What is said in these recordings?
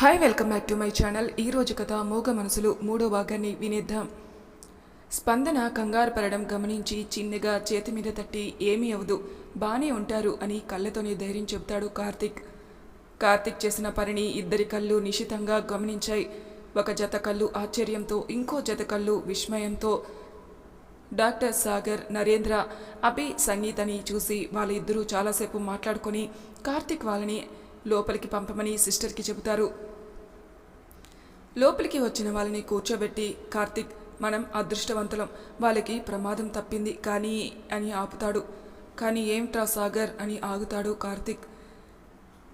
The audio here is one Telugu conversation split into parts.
Hi welcome back to my channel ఈ రోజు కథ మూగ మనసులు మూడో భాగాన్ని వినేద్దాం. స్పందన కంగారు పడడం గమనించి చిన్నగా చేతి మీద తట్టి ఏమీ అవదు బానే ఉంటారు అని కళ్ళతోనే ధైర్యం చెబుతాడు కార్తిక్. కార్తిక్ చేసిన పనిని ఇద్దరి కళ్ళు నిశితంగా గమనించాయి. ఒక జత కళ్ళు ఆశ్చర్యంతో ఇంకో జత కళ్ళు విస్మయంతో డాక్టర్ సాగర్ నరేంద్ర అభి సంగీతని చూసి వాళ్ళిద్దరూ చాలాసేపు మాట్లాడుకొని కార్తిక్ వాళ్ళని లోపలికి పంపమని సిస్టర్కి చెబుతారు. లోపలికి వచ్చిన వాళ్ళని కూర్చోబెట్టి కార్తిక్ మనం అదృష్టవంతులం. వాళ్ళకి ప్రమాదం తప్పింది కానీ అని ఆపుతాడు. కానీ ఏమిట్రా సాగర్ అని ఆగుతాడు కార్తిక్.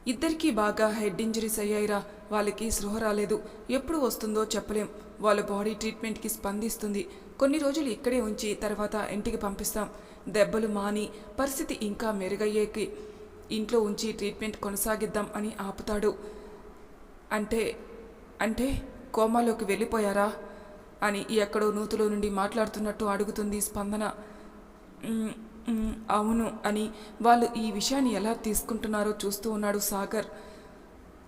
ఇద్దరికీ బాగా హెడ్ ఇంజరీస్ అయ్యాయిరా. వాళ్ళకి స్పృహ రాలేదు. ఎప్పుడు వస్తుందో చెప్పలేం. వాళ్ళ బాడీ ట్రీట్మెంట్కి స్పందిస్తుంది. కొన్ని రోజులు ఇక్కడే ఉంచి తర్వాత ఇంటికి పంపిస్తాం. దెబ్బలు మాని పరిస్థితి ఇంకా మెరుగయ్యేకి ఇంట్లో ఉంచి ట్రీట్మెంట్ కొనసాగిద్దాం అని ఆపుతాడు. అంటే అంటే కోమాలోకి వెళ్ళిపోయారా? అని ఎక్కడో నూతులో నుండి మాట్లాడుతున్నట్టు అడుగుతుంది స్పందన. అవును అని వాళ్ళు ఈ విషయాన్ని ఎలా తీసుకుంటున్నారో చూస్తూ ఉన్నాడు సాగర్.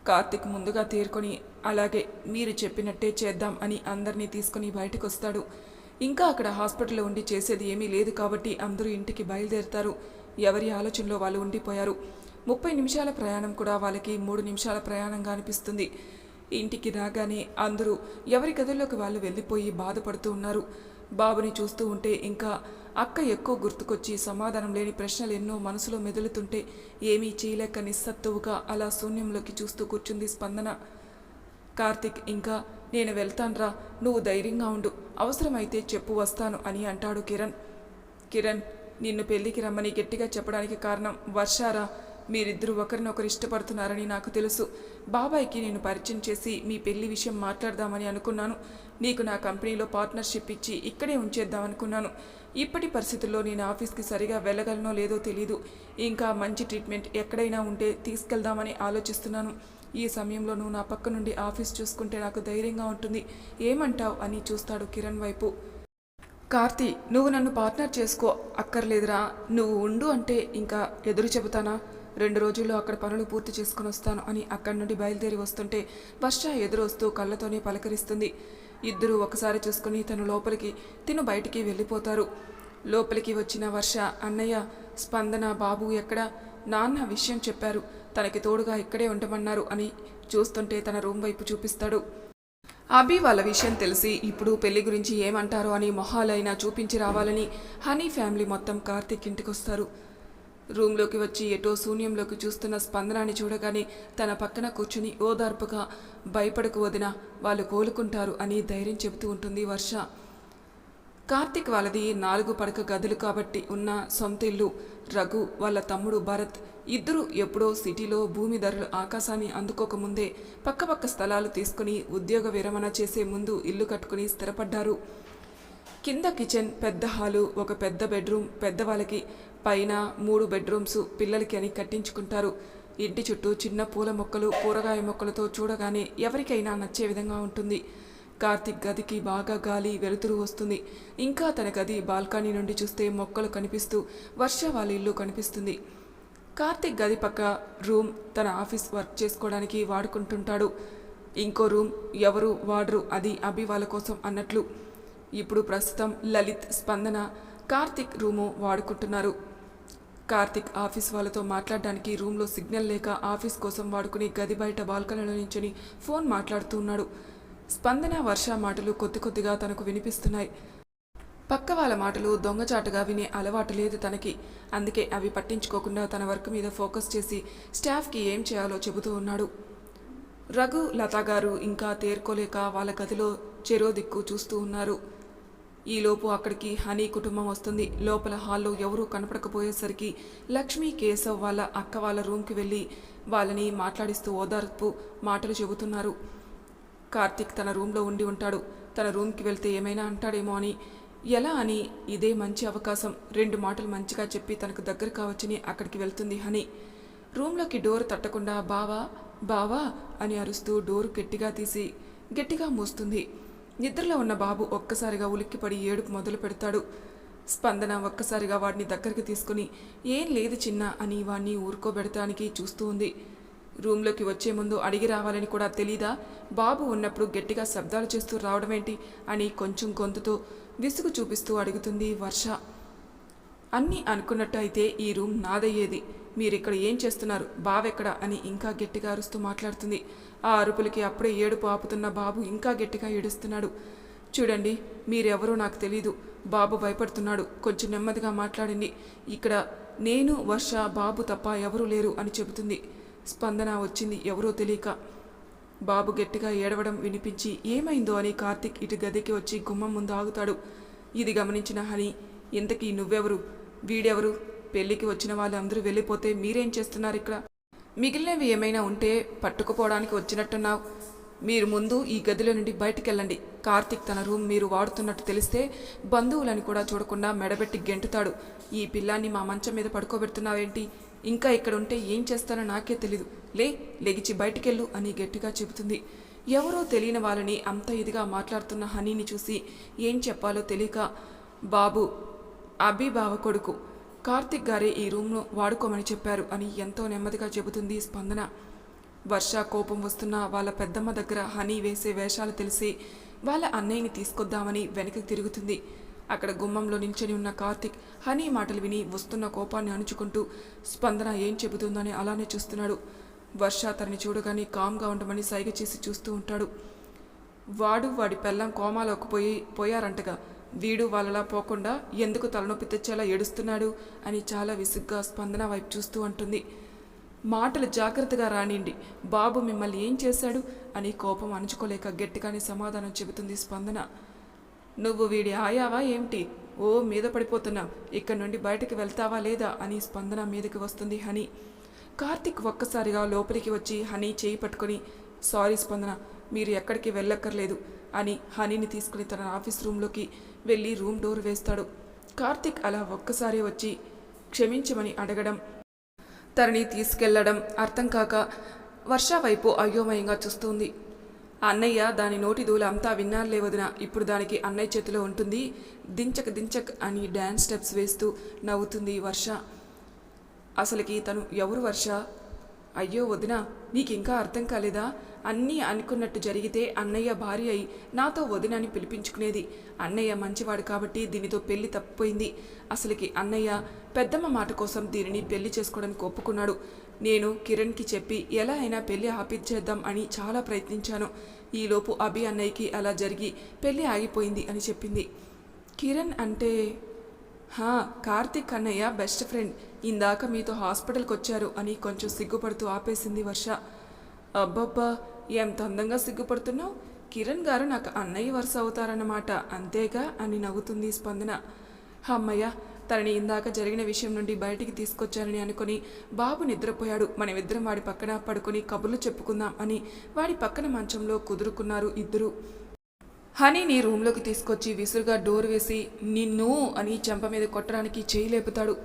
కార్తిక్ ముందుగా తేరుకొని అలాగే మీరు చెప్పినట్టే చేద్దాం అని అందరినీ తీసుకొని బయటకు వస్తాడు ఇంకా అక్కడ హాస్పిటల్లో ఉండి చేసేది ఏమీ లేదు కాబట్టి అందరూ ఇంటికి బయలుదేరుతారు. ఎవరి ఆలోచనలో వాళ్ళు ఉండిపోయారు. ముప్పై నిమిషాల ప్రయాణం కూడా వాళ్ళకి మూడు నిమిషాల ప్రయాణంగా అనిపిస్తుంది. ఇంటికి రాగానే అందరూ ఎవరి గదుల్లోకి వాళ్ళు వెళ్ళిపోయి బాధపడుతూ ఉన్నారు. బాబుని చూస్తూ ఉంటే ఇంకా అక్క ఎక్కువ గుర్తుకొచ్చి సమాధానం లేని ప్రశ్నలు ఎన్నో మనసులో మెదులుతుంటే ఏమీ చేయలేక నిస్సత్తువుగా అలా శూన్యంలోకి చూస్తూ కూర్చుంది స్పందన. కార్తిక్ ఇంకా నేను వెళ్తాన్రా నువ్వు ధైర్యంగా ఉండు అవసరమైతే చెప్పు వస్తాను అని అంటాడు కిరణ్. కిరణ్ నిన్ను పెళ్ళికి రమ్మని గట్టిగా చెప్పడానికి కారణం వర్షారా? మీరిద్దరూ ఒకరినొకరు ఇష్టపడుతున్నారని నాకు తెలుసు. బాబాయ్కి నేను పరిచయం చేసి మీ పెళ్ళి విషయం మాట్లాడదామని అనుకున్నాను. నీకు నా కంపెనీలో పార్ట్నర్షిప్ ఇచ్చి ఇక్కడే ఉంచేద్దాం అనుకున్నాను ఇప్పటి పరిస్థితుల్లో నేను ఆఫీస్కి సరిగా వెళ్ళగలనో లేదో తెలీదు. ఇంకా మంచి ట్రీట్మెంట్ ఎక్కడైనా ఉంటే తీసుకెళ్దామని ఆలోచిస్తున్నాను. ఈ సమయంలో నువ్వు నా పక్క నుండి ఆఫీస్ చూసుకుంటే నాకు ధైర్యంగా ఉంటుంది. ఏమంటావ్? అని చూస్తాడు కిరణ్ వైపు. కార్తీ నువ్వు నన్ను పార్ట్నర్ చేసుకో. అక్కర్లేదురా. నువ్వు ఉండు అంటే ఇంకా ఎదురు చెబుతానా? రెండు రోజుల్లో అక్కడ పనులు పూర్తి చేసుకుని వస్తాను అని అక్కడి నుండి బయలుదేరి వస్తుంటే వర్ష ఎదురు వస్తూ కళ్ళతోనే పలకరిస్తుంది. ఇద్దరూ ఒకసారి చూసుకుని తను లోపలికి తిను బయటికి వెళ్ళిపోతారు. లోపలికి వచ్చిన వర్ష అన్నయ్య స్పందన బాబు ఎక్కడ? నాన్న విషయం చెప్పారు. తనకి తోడుగా ఇక్కడే ఉండమన్నారు అని చూస్తుంటే తన రూమ్ వైపు చూపిస్తాడు. అభి వాళ్ళ విషయం తెలిసి ఇప్పుడు పెళ్ళి గురించి ఏమంటారో అని మొహాలైనా చూపించి రావాలని హనీ ఫ్యామిలీ మొత్తం కార్తీక్ ఇంటికొస్తారు. రూమ్లోకి వచ్చి ఎటో శూన్యంలోకి చూస్తున్న స్పందనాన్ని చూడగానే తన పక్కన కూర్చుని ఓదార్పుగా భయపడకు వదిన వాళ్ళు కోలుకుంటారు అని ధైర్యం చెబుతూ ఉంటుంది వర్ష. కార్తిక్ వాళ్ళది నాలుగు పడక గదులు కాబట్టి ఉన్న సొంత ఇల్లు. రఘు వాళ్ళ తమ్ముడు భరత్ ఇద్దరు ఎప్పుడో సిటీలో భూమి ధరలు ఆకాశాన్ని అందుకోకముందే పక్కపక్క స్థలాలు తీసుకుని ఉద్యోగ విరమణ చేసే ముందు ఇల్లు కట్టుకుని స్థిరపడ్డారు. కింద కిచెన్ పెద్ద హాలు ఒక పెద్ద బెడ్రూమ్ పెద్దవాళ్ళకి పైన మూడు బెడ్రూమ్స్ పిల్లలకి అని కట్టించుకుంటారు. ఇంటి చుట్టూ చిన్న పూల మొక్కలు కూరగాయ మొక్కలతో చూడగానే ఎవరికైనా నచ్చే విధంగా ఉంటుంది. కార్తిక్ గదికి బాగా గాలి వెలుతురు వస్తుంది. ఇంకా తన గది బాల్కనీ నుండి చూస్తే మొక్కలు కనిపిస్తూ వర్ష వాళ్ళ ఇల్లు కనిపిస్తుంది. కార్తిక్ గది పక్క రూమ్ తన ఆఫీస్ వర్క్ చేసుకోవడానికి వాడుకుంటుంటాడు. ఇంకో రూమ్ ఎవరు వాడరు అది అభి వాళ్ళ కోసం అన్నట్లు. ఇప్పుడు ప్రస్తుతం లలిత్ స్పందన కార్తిక్ రూము వాడుకుంటున్నారు. కార్తిక్ ఆఫీస్ వాళ్ళతో మాట్లాడడానికి రూమ్లో సిగ్నల్ లేక ఆఫీస్ కోసం వాడుకుని గది బయట బాల్కనీలో నించుని ఫోన్ మాట్లాడుతూ ఉన్నాడు. స్పందన వర్ష మాటలు కొద్ది కొద్దిగా తనకు వినిపిస్తున్నాయి. పక్క వాళ్ళ మాటలు దొంగచాటుగా వినే అలవాటు లేదు తనకి. అందుకే అవి పట్టించుకోకుండా తన వర్క్ మీద ఫోకస్ చేసి స్టాఫ్కి ఏం చేయాలో చెబుతూ ఉన్నాడు. రఘు లతా గారు ఇంకా తేరుకోలేక వాళ్ళ గదిలో చెరో దిక్కు చూస్తూ ఉన్నారు. ఈలోపు అక్కడికి హనీ కుటుంబం వస్తుంది. లోపల హాల్లో ఎవరూ కనపడకపోయేసరికి లక్ష్మీ కేశవ్ వాళ్ళ అక్క వాళ్ళ రూమ్కి వెళ్ళి వాళ్ళని మాట్లాడిస్తూ ఓదార్పు మాటలు చెబుతున్నారు. కార్తిక్ తన రూమ్లో ఉండి ఉంటాడు. తన రూమ్కి వెళ్తే ఏమైనా అంటాడేమో అని. ఎలా అని? ఇదే మంచి అవకాశం. రెండు మాటలు మంచిగా చెప్పి తనకు దగ్గర కావచ్చని అక్కడికి వెళ్తుంది హనీ. రూమ్లోకి డోర్ తట్టకుండా బావా బావా అని అరుస్తూ డోరు గట్టిగా తీసి గట్టిగా మూస్తుంది. నిద్రలో ఉన్న బాబు ఒక్కసారిగా ఉలిక్కిపడి ఏడుపు మొదలు పెడతాడు. స్పందన ఒక్కసారిగా వాడిని దగ్గరికి తీసుకుని ఏం లేదు చిన్న అని వాడిని ఊరుకోబెడటానికి చూస్తూ ఉంది. రూమ్లోకి వచ్చే ముందు అడిగి రావాలని కూడా తెలీదా? బాబు ఉన్నప్పుడు గట్టిగా శబ్దాలు చేస్తూ రావడమేంటి అని కొంచెం గొంతుతో విసుగు చూపిస్తూ అడుగుతుంది వర్ష. అన్నీ అనుకున్నట్టు అయితే ఈ రూమ్ నాదయ్యేది. మీరిక్కడ ఏం చేస్తున్నారు? బావెక్కడ? అని ఇంకా గట్టిగా అరుస్తూ మాట్లాడుతుంది. ఆ అరుపులకి అప్పుడే ఏడుపు ఆపుతున్న బాబు ఇంకా గట్టిగా ఏడుస్తున్నాడు. చూడండి మీరెవరో నాకు తెలీదు. బాబు భయపడుతున్నాడు. కొంచెం నెమ్మదిగా మాట్లాడండి. ఇక్కడ నేను వర్ష బాబు తప్ప ఎవరూ లేరు అని చెబుతుంది. స్పందన వచ్చింది ఎవరో తెలియక. బాబు గట్టిగా ఏడవడం వినిపించి ఏమైందో అని కార్తిక్ ఇటు గదికి వచ్చి గుమ్మం ముందు ఆగుతాడు. ఇది గమనించిన హని ఇంతకీ నువ్వెవరు? వీడెవరు? పెళ్ళికి వచ్చిన వాళ్ళందరూ వెళ్ళిపోతే మీరేం చేస్తున్నారు ఇక్కడ మిగిలినవి ఏమైనా ఉంటే పట్టుకుపోవడానికి వచ్చినట్టున్నావు. మీరు ముందు ఈ గదిలో నుండి బయటికి వెళ్ళండి కార్తిక్ తన రూమ్ మీరు వాడుతున్నట్టు తెలిస్తే బంధువులని కూడా చూడకుండా మెడబెట్టి గెంటుతాడు. ఈ పిల్లాన్ని మా మంచం మీద పడుకోబెడుతున్నావేంటి? ఇంకా ఇక్కడ ఉంటే ఏం చేస్తానో నాకే తెలీదు. లే లెగిచి బయటికెళ్ళు అని గట్టిగా చెబుతుంది. ఎవరో తెలియని వాళ్ళని అంత ఇదిగా మాట్లాడుతున్న హనీని చూసి ఏం చెప్పాలో తెలియక బాబు అభి బావ కొడుకు కార్తిక్ గారే ఈ రూమ్ను వాడుకోమని చెప్పారు అని ఎంతో నెమ్మదిగా చెబుతుంది స్పందన. వర్ష కోపం వస్తున్న వాళ్ళ పెద్దమ్మ దగ్గర హనీ వేసే వేషాలు తెలిసి వాళ్ళ అన్నయ్యని తీసుకొద్దామని వెనక్కి తిరుగుతుంది. అక్కడ గుమ్మంలో నిల్చొని ఉన్న కార్తిక్ హనీ మాటలు విని వస్తున్న కోపాన్ని అణుచుకుంటూ స్పందన ఏం చెబుతుందని అలానే చూస్తున్నాడు. వర్ష తనని చూడగానే కామ్గా ఉండమని సైగ చేసి చూస్తూ ఉంటాడు. వాడు వాడి పెళ్ళం కోమాలోకి పోయి పోయారంటగా. వీడు వాళ్ళలా పోకుండా ఎందుకు తలనొప్పి తెచ్చేలా ఏడుస్తున్నాడు? అని చాలా విసుగ్గా స్పందన వైపు చూస్తూ అంటుంది. మాటలు జాగ్రత్తగా రానిండి. బాబు మిమ్మల్ని ఏం చేశాడు? అని కోపం అణుచుకోలేక గట్టిగానే సమాధానం చెబుతుంది స్పందన. నువ్వు వీడి ఆయావా ఏమిటి? ఓ మీద పడిపోతున్నా. ఇక్కడి నుండి బయటకు వెళ్తావా లేదా? అని స్పందన మీదకి వస్తుంది హనీ. కార్తిక్ ఒక్కసారిగా లోపలికి వచ్చి హనీ చేయి పట్టుకొని సారీ స్పందన మీరు ఎక్కడికి వెళ్ళక్కర్లేదు అని హనీని తీసుకుని తన ఆఫీస్ రూమ్లోకి వెళ్ళి రూమ్ డోర్ వేస్తాడు. కార్తిక్ అలా ఒక్కసారి వచ్చి క్షమించమని అడగడం తనని తీసుకెళ్ళడం అర్థం కాక వర్ష వైపు అయోమయంగా చూస్తుంది. అన్నయ్య దాని నోటి దూల అంతా విన్నారులే వదిన. ఇప్పుడు దానికి అన్నయ్య చేతిలో ఉంటుంది. దించక్ దించక్ అని డ్యాన్స్ స్టెప్స్ వేస్తూ నవ్వుతుంది వర్ష. అసలుకి తను ఎవరు వర్ష? అయ్యో వదిన నీకింకా అర్థం కాలేదా? అన్నీ అనుకున్నట్టు జరిగితే అన్నయ్య భార్య అయి నాతో వదినని పిలిపించుకునేది. అన్నయ్య మంచివాడు కాబట్టి దీనితో పెళ్ళి తప్పిపోయింది. అసలుకి అన్నయ్య పెద్దమ్మ మాట కోసం దీనిని పెళ్ళి చేసుకోవడానికి ఒప్పుకున్నాడు. నేను కిరణ్కి చెప్పి ఎలా అయినా పెళ్ళి ఆపిచ్చేద్దాం అని చాలా ప్రయత్నించాను. ఈలోపు అభి అన్నయ్యకి అలా జరిగి పెళ్ళి ఆగిపోయింది అని చెప్పింది. కిరణ్ అంటే హా కార్తిక్ అన్నయ్య బెస్ట్ ఫ్రెండ్. ఇందాక మీతో హాస్పిటల్కి వచ్చారు అని కొంచెం సిగ్గుపడుతూ ఆపేసింది వర్ష. అబ్బబ్బా ఎంత అందంగా సిగ్గుపడుతున్నావు? కిరణ్ గారు నాకు అన్నయ్య వరుస అవుతారన్నమాట. అంతేగా? అని నవ్వుతుంది స్పందన. అమ్మయ్య తనని ఇందాక జరిగిన విషయం నుండి బయటికి తీసుకొచ్చారని అనుకుని బాబు నిద్రపోయాడు. మనమిద్దరం వాడి పక్కన పడుకొని కబుర్లు చెప్పుకుందాం అని వాడి పక్కన మంచంలో కుదురుకున్నారు ఇద్దరు. హనీని రూమ్లోకి తీసుకొచ్చి విసురుగా డోర్ వేసి నిన్ను అని చెంప మీద కొట్టడానికి చేయి లేపుతాడు.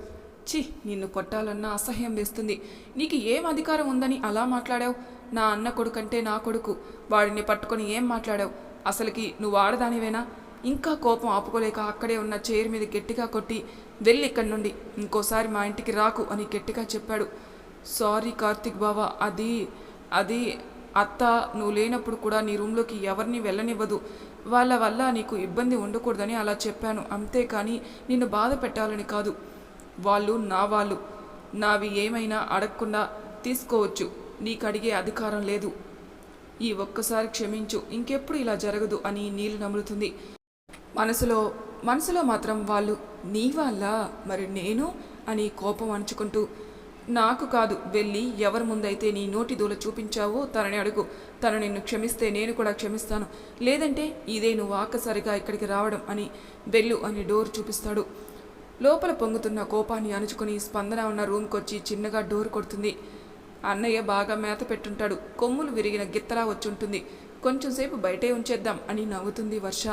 చి నిన్ను కొట్టాలన్న అసహ్యం వేస్తుంది. నీకు ఏం అధికారం ఉందని అలా మాట్లాడావు? నా అన్న కొడుకంటే నా కొడుకు. వాడిని పట్టుకొని ఏం మాట్లాడావు? అసలుకి నువ్వు ఆడదానివేనా? ఇంకా కోపం ఆపుకోలేక అక్కడే ఉన్న చైర్ మీద గట్టిగా కొట్టి వెళ్ళి ఇక్కడి నుండి ఇంకోసారి మా ఇంటికి రాకు అని గట్టిగా చెప్పాడు. సారీ కార్తిక్ బావా అది అది అత్త నువ్వు లేనప్పుడు కూడా నీ రూమ్లోకి ఎవరిని వెళ్ళనివ్వదు. వాళ్ళ వల్ల నీకు ఇబ్బంది ఉండకూడదని అలా చెప్పాను. అంతేకాని నిన్ను బాధ పెట్టాలని కాదు. వాళ్ళు నా వాళ్ళు. నావి ఏమైనా అడగకుండా తీసుకోవచ్చు. నీకు అడిగే అధికారం లేదు. ఈ ఒక్కసారి క్షమించు. ఇంకెప్పుడు ఇలా జరగదు అని నీళ్ళు నములుతుంది. మనసులో మనసులో మాత్రం వాళ్ళు నీ వాళ్ళ మరి నేను అని కోపం అణుచుకుంటూ నాకు కాదు వెళ్ళి ఎవరి ముందైతే నీ నోటి దూల చూపించావో తనని అడుగు. తను నిన్ను క్షమిస్తే నేను కూడా క్షమిస్తాను. లేదంటే ఇదే నువ్వు ఆకసరిగా ఇక్కడికి రావడం అని వెళ్ళు అని డోర్ చూపిస్తాడు. లోపల పొంగుతున్న కోపాన్ని అణుచుకుని స్పందన ఉన్న రూమ్కొచ్చి చిన్నగా డోర్ కొడుతుంది. అన్నయ్య బాగా మేత పెట్టుంటాడు. కొమ్ములు విరిగిన గిత్తలా వచ్చుంటుంది. కొంచెంసేపు బయటే ఉంచేద్దాం అని నవ్వుతుంది వర్ష.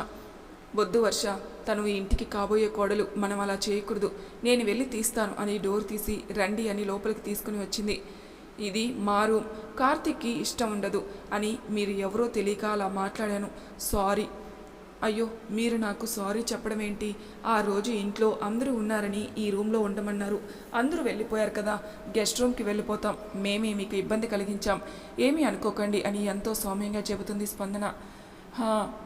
వద్దు వర్ష తను ఈ ఇంటికి కాబోయే కోడలు మనం అలా చేయకూడదు. నేను వెళ్ళి తీస్తాను అని డోర్ తీసి రండి అని లోపలికి తీసుకుని వచ్చింది. ఇది మా రూమ్. కార్తిక్కి ఇష్టం ఉండదు అని మీరు ఎవరో తెలియక అలా మాట్లాడాను. సారీ. అయ్యో మీరు నాకు సారీ చెప్పడం ఏంటి? ఆ రోజు ఇంట్లో అందరూ ఉన్నారని ఈ రూమ్లో ఉండమన్నారు. అందరూ వెళ్ళిపోయారు కదా. గెస్ట్ రూమ్కి వెళ్ళిపోతాం. మేమే మీకు ఇబ్బంది కలిగించాం. ఏమీ అనుకోకండి అని ఎంతో సౌమ్యంగా చెబుతుంది స్పందన.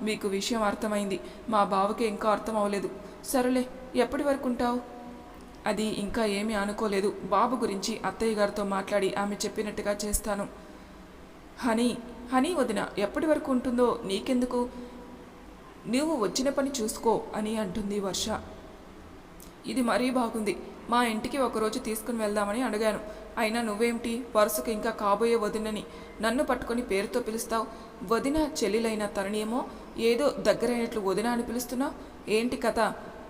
మీకు విషయం అర్థమైంది. మా బావకి ఇంకా అర్థం అవ్వలేదు. సరేలే ఎప్పటి వరకు ఉంటావు? అది ఇంకా ఏమీ అనుకోలేదు. బాబు గురించి అత్తయ్య గారితో మాట్లాడి ఆమె చెప్పినట్టుగా చేస్తాను. హనీ హనీ వదిన ఎప్పటి వరకు ఉంటుందో నీకెందుకు? నువ్వు వచ్చిన పని చూసుకో అని అంటుంది వర్ష. ఇది మరీ బాగుంది. మా ఇంటికి ఒకరోజు తీసుకుని వెళ్దామని అడిగాను. అయినా నువ్వేమిటి? వరుసకు ఇంకా కాబోయే వదినని నన్ను పట్టుకొని పేరుతో పిలుస్తావు? వదిన చెల్లిలైన తననేమో ఏదో దగ్గరైనట్లు వదిన అని పిలుస్తున్నావు ఏంటి కథ?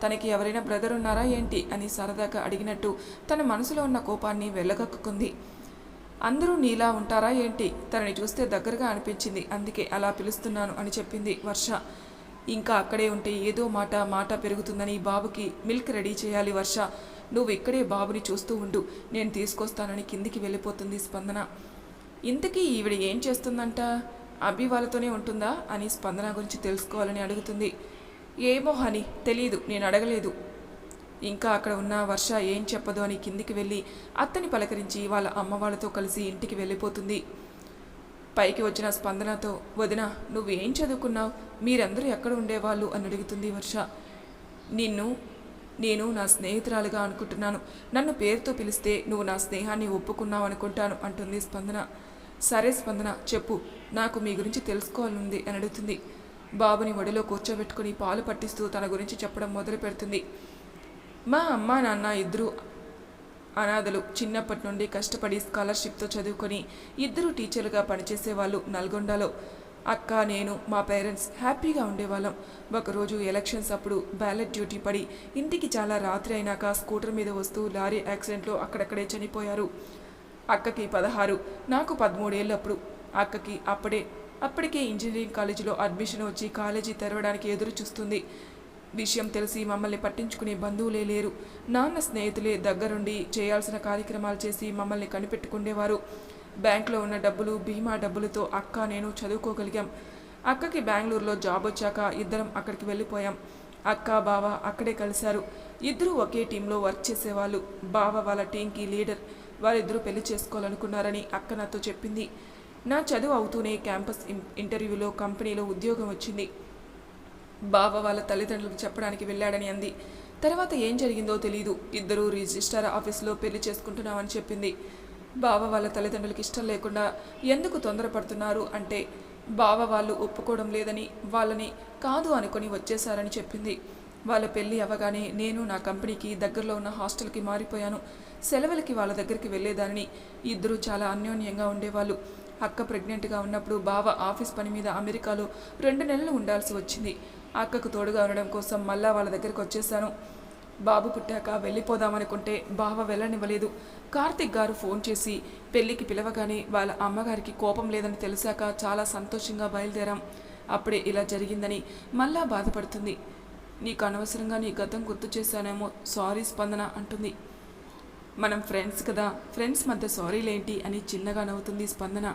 తనకి ఎవరైనా బ్రదర్ ఉన్నారా ఏంటి? అని సరదాగా అడిగినట్టు తన మనసులో ఉన్న కోపాన్ని వెళ్ళగక్కుకుంది అందరూ నీలా ఉంటారా ఏంటి? తనని చూస్తే దగ్గరగా అనిపించింది. అందుకే అలా పిలుస్తున్నాను అని చెప్పింది వర్ష. ఇంకా అక్కడే ఉంటే ఏదో మాట మాట పెరుగుతుందని బాబుకి మిల్క్ రెడీ చేయాలి వర్ష. నువ్వు ఇక్కడే బాబుని చూస్తూ ఉండు. నేను తీసుకొస్తానని కిందికి వెళ్ళిపోతుంది స్పందన. ఇంతకీ ఈవిడ ఏం చేస్తుందంట? అభి వాళ్ళతోనే ఉంటుందా అని స్పందన గురించి తెలుసుకోవాలని అడుగుతుంది. ఏమో హని తెలియదు నేను అడగలేదు. ఇంకా అక్కడ ఉన్న వర్ష ఏం చెప్పదు అని కిందికి వెళ్ళి అత్తని పలకరించి వాళ్ళ అమ్మ వాళ్ళతో కలిసి ఇంటికి వెళ్ళిపోతుంది. పైకి వచ్చిన స్పందనతో వదిన నువ్వేం చదువుకున్నావు? మీరందరూ ఎక్కడ ఉండేవాళ్ళు? అని అడుగుతుంది వర్ష. నిన్ను నేను నా స్నేహితురాలుగా అనుకుంటున్నాను. నన్ను పేరుతో పిలిస్తే నువ్వు నా స్నేహాన్ని ఒప్పుకున్నావు అనుకుంటాను అంటుంది స్పందన. సరే స్పందన చెప్పు. నాకు మీ గురించి తెలుసుకోవాలనుంది అని అడుగుతుంది. బాబుని ఒడిలో కూర్చోబెట్టుకుని పాలు పట్టిస్తూ తన గురించి చెప్పడం మొదలు పెడుతుంది. మా అమ్మ నాన్న ఇద్దరు అనాథలు. చిన్నప్పటి నుండి కష్టపడి స్కాలర్షిప్తో చదువుకొని ఇద్దరు టీచర్లుగా పనిచేసేవాళ్ళు నల్గొండలో. అక్క నేను మా పేరెంట్స్ హ్యాపీగా ఉండేవాళ్ళం. ఒకరోజు ఎలక్షన్స్ అప్పుడు బ్యాలెట్ డ్యూటీ పడి ఇంటికి చాలా రాత్రి అయినాక స్కూటర్ మీద వస్తూ లారీ యాక్సిడెంట్లో అక్కడక్కడే చనిపోయారు. అక్కకి పదహారు నాకు పదమూడేళ్ళప్పుడు. అక్కకి అప్పుడే అప్పటికే ఇంజనీరింగ్ కాలేజీలో అడ్మిషన్ వచ్చి కాలేజీ తెరవడానికి ఎదురు చూస్తుంది. విషయం తెలిసి మమ్మల్ని పట్టించుకునే బంధువులే లేరు. నాన్న స్నేహితులే దగ్గరుండి చేయాల్సిన కార్యక్రమాలు చేసి మమ్మల్ని కనిపెట్టుకుండేవారు. బ్యాంక్లో ఉన్న డబ్బులు బీమా డబ్బులతో అక్క నేను చదువుకోగలిగాం. అక్కకి బెంగళూరులో జాబ్ వచ్చాక ఇద్దరం అక్కడికి వెళ్ళిపోయాం. అక్క బావ అక్కడే కలిశారు. ఇద్దరు ఒకే టీంలో వర్క్ చేసేవాళ్ళు. బావ వాళ్ళ టీంకి లీడర్. వారిద్దరూ పెళ్ళి చేసుకోవాలనుకున్నారని అక్క నాతో చెప్పింది. నా చదువు అవుతూనే క్యాంపస్ ఇంటర్వ్యూలో కంపెనీలో ఉద్యోగం వచ్చింది. బావ వాళ్ళ తల్లిదండ్రులకు చెప్పడానికి వెళ్ళాడని అంది. తర్వాత ఏం జరిగిందో తెలియదు ఇద్దరూ రిజిస్టర్ ఆఫీస్లో పెళ్ళి చేసుకుంటున్నామని చెప్పింది. బావ వాళ్ళ తల్లిదండ్రులకు ఇష్టం లేకుండా ఎందుకు తొందరపడుతున్నారు అంటే బావ వాళ్ళు ఒప్పుకోవడం లేదని వాళ్ళని కాదు అనుకొని వచ్చేశారని చెప్పింది. వాళ్ళ పెళ్ళి అవ్వగానే నేను నా కంపెనీకి దగ్గరలో ఉన్న హాస్టల్కి మారిపోయాను. సెలవులకి వాళ్ళ దగ్గరికి వెళ్ళేదానిని ఇద్దరూ చాలా అన్యోన్యంగా ఉండేవాళ్ళు. అక్క ప్రెగ్నెంట్గా ఉన్నప్పుడు బావ ఆఫీస్ పని మీద అమెరికాలో రెండు నెలలు ఉండాల్సి వచ్చింది. అక్కకు తోడుగా ఉండడం కోసం మళ్ళా వాళ్ళ దగ్గరికి వచ్చేసాను బాబు పుట్టాక వెళ్ళిపోదామనుకుంటే బావ వెళ్ళనివ్వలేదు. కార్తిక్ గారు ఫోన్ చేసి పెళ్ళికి పిలవగానే వాళ్ళ అమ్మగారికి కోపం లేదని తెలిసాక చాలా సంతోషంగా బయలుదేరాం. అప్పుడే ఇలా జరిగిందని మళ్ళా బాధపడుతుంది. నీకు అనవసరంగా నీ గతం గుర్తు చేశానేమో సారీ స్పందన అంటుంది. మనం ఫ్రెండ్స్ కదా ఫ్రెండ్స్ మధ్య సారీలేంటి అని చిన్నగా నవ్వుతుంది స్పందన.